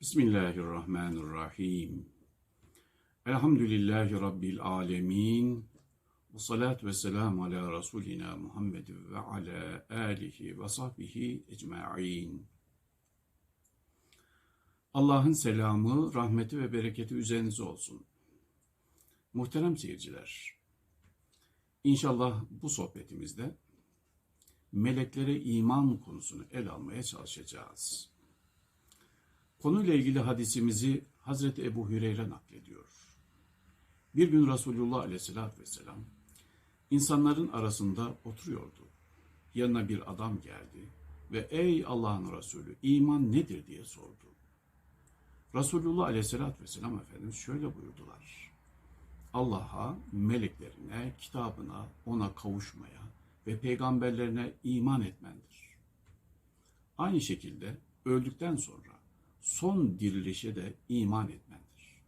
Bismillahirrahmanirrahim. Elhamdülillahi Rabbil alemin. Ve salatu ve selamu ala Resulina Muhammed ve ala alihi ve sahbihi ecma'in. Allah'ın selamı, rahmeti ve bereketi üzerinize olsun. Muhterem seyirciler, İnşallah bu sohbetimizde meleklere iman konusunu ele almaya çalışacağız. Konuyla ilgili hadisimizi Hazreti Ebu Hüreyre naklediyor. Bir gün Resulullah aleyhissalatü vesselam insanların arasında oturuyordu. Yanına bir adam geldi ve ey Allah'ın Resulü iman nedir diye sordu. Resulullah aleyhissalatü vesselam Efendimiz şöyle buyurdular. Allah'a, meleklerine, kitabına, ona kavuşmaya ve peygamberlerine iman etmendir. Aynı şekilde öldükten sonra son dirilişe de iman etmendir.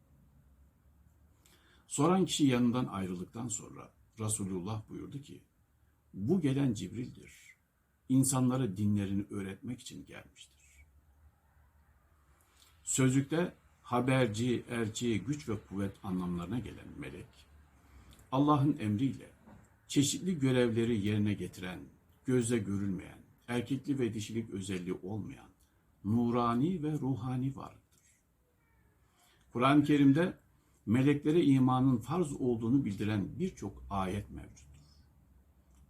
Soran kişi yanından ayrıldıktan sonra Resulullah buyurdu ki, bu gelen Cibril'dir. İnsanlara dinlerini öğretmek için gelmiştir. Sözlükte haberci, elçi, güç ve kuvvet anlamlarına gelen melek, Allah'ın emriyle çeşitli görevleri yerine getiren, gözle görülmeyen, erkekli ve dişilik özelliği olmayan, nurani ve ruhani varlıktır. Kur'an-ı Kerim'de meleklere imanın farz olduğunu bildiren birçok ayet mevcuttur.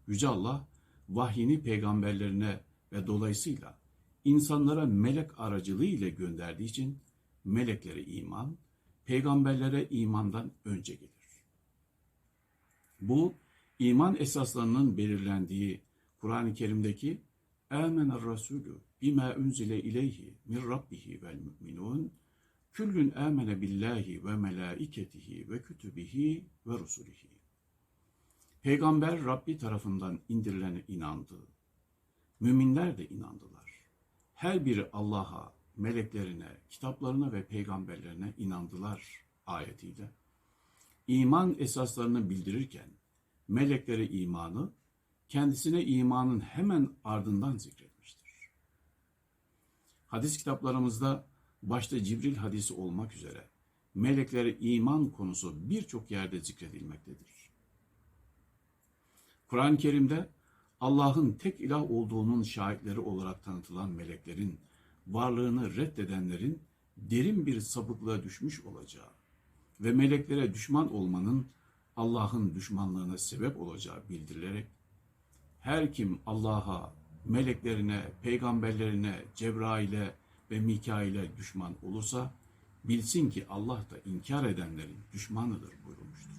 Yüce Allah, vahyini peygamberlerine ve dolayısıyla insanlara melek aracılığı ile gönderdiği için meleklere iman, peygamberlere imandan önce gelir. Bu, iman esaslarının belirlendiği Kur'an-ı Kerim'deki Âmener Rasûlü bima unzile ileyhi min rabbihi vel mu'minun küllün âmene billahi ve melâiketihi ve kütübihi ve rusulihi. Peygamber Rabbi tarafından indirilene inandı. Müminler de inandılar. Her biri Allah'a, meleklerine, kitaplarına ve peygamberlerine inandılar ayetiyle. İman esaslarını bildirirken meleklere imanı kendisine imanın hemen ardından zikretmiştir. Hadis kitaplarımızda başta Cibril hadisi olmak üzere meleklere iman konusu birçok yerde zikredilmektedir. Kur'an-ı Kerim'de Allah'ın tek ilah olduğunun şahitleri olarak tanıtılan meleklerin varlığını reddedenlerin derin bir sapıklığa düşmüş olacağı ve meleklere düşman olmanın Allah'ın düşmanlığına sebep olacağı bildirilerek her kim Allah'a, meleklerine, peygamberlerine, Cebrail'e ve Mikail'e düşman olursa bilsin ki Allah da inkar edenlerin düşmanıdır buyurmuştur.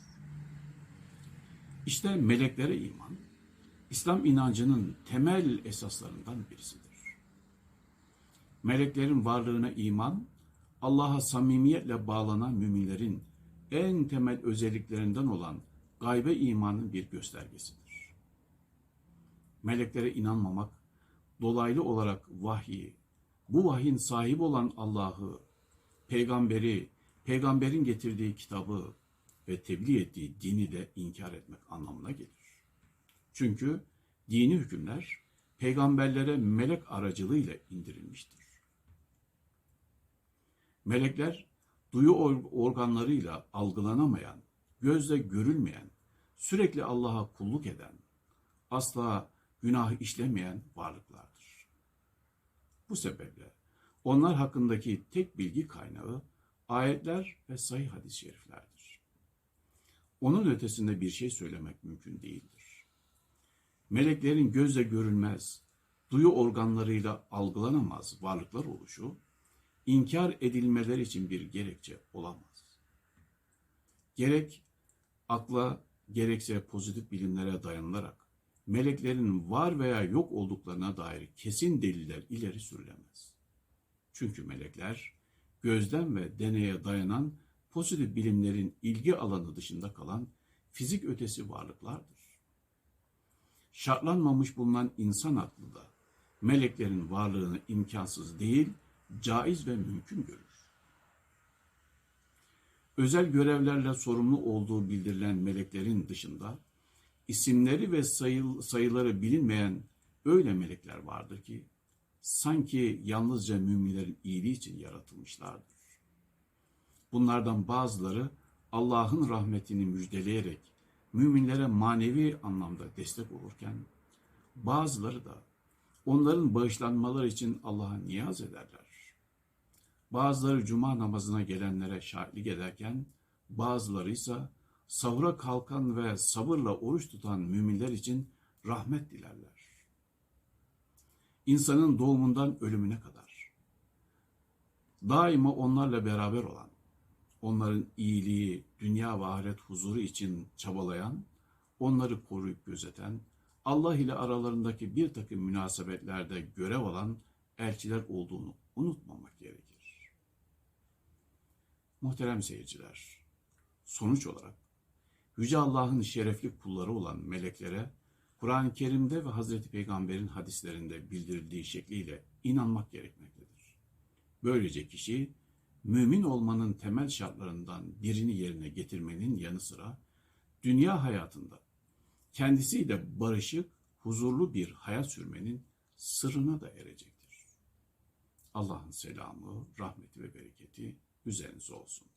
İşte meleklere iman, İslam inancının temel esaslarından birisidir. Meleklerin varlığına iman, Allah'a samimiyetle bağlanan müminlerin en temel özelliklerinden olan gaybe imanın bir göstergesidir. Meleklere inanmamak, dolaylı olarak vahyi, bu vahyin sahibi olan Allah'ı, peygamberi, peygamberin getirdiği kitabı ve tebliğ ettiği dini de inkar etmek anlamına gelir. Çünkü dini hükümler peygamberlere melek aracılığıyla indirilmiştir. Melekler duyu organlarıyla algılanamayan, gözle görülmeyen, sürekli Allah'a kulluk eden, asla günah işlemeyen varlıklardır. Bu sebeple onlar hakkındaki tek bilgi kaynağı ayetler ve sayı hadis-i şeriflerdir. Onun ötesinde bir şey söylemek mümkün değildir. Meleklerin gözle görülmez, duyu organlarıyla algılanamaz varlıklar oluşu, inkar edilmeler için bir gerekçe olamaz. Gerek akla gerekse pozitif bilimlere dayanılarak meleklerin var veya yok olduklarına dair kesin deliller ileri sürülemez. Çünkü melekler gözlem ve deneye dayanan pozitif bilimlerin ilgi alanı dışında kalan fizik ötesi varlıklardır. Şartlanmamış bulunan insan aklı da meleklerin varlığını imkansız değil, caiz ve mümkün görür. Özel görevlerle sorumlu olduğu bildirilen meleklerin dışında isimleri ve sayıl, sayıları bilinmeyen öyle melekler vardır ki sanki yalnızca müminlerin iyiliği için yaratılmışlardır. Bunlardan bazıları Allah'ın rahmetini müjdeleyerek müminlere manevi anlamda destek olurken, bazıları da onların bağışlanmaları için Allah'a niyaz ederler. Bazıları cuma namazına gelenlere şahitlik ederken, bazıları ise sahura kalkan ve sabırla oruç tutan müminler için rahmet dilerler. İnsanın doğumundan ölümüne kadar daima onlarla beraber olan, onların iyiliği, dünya ve ahiret huzuru için çabalayan, onları koruyup gözeten, Allah ile aralarındaki bir takım münasebetlerde görev alan elçiler olduğunu unutmamak gerekir. Muhterem seyirciler, sonuç olarak Yüce Allah'ın şerefli kulları olan meleklere Kur'an-ı Kerim'de ve Hazreti Peygamber'in hadislerinde bildirildiği şekliyle inanmak gerekmektedir. Böylece kişi mümin olmanın temel şartlarından birini yerine getirmenin yanı sıra dünya hayatında kendisiyle barışık, huzurlu bir hayat sürmenin sırrına da erecektir. Allah'ın selamı, rahmeti ve bereketi üzerinize olsun.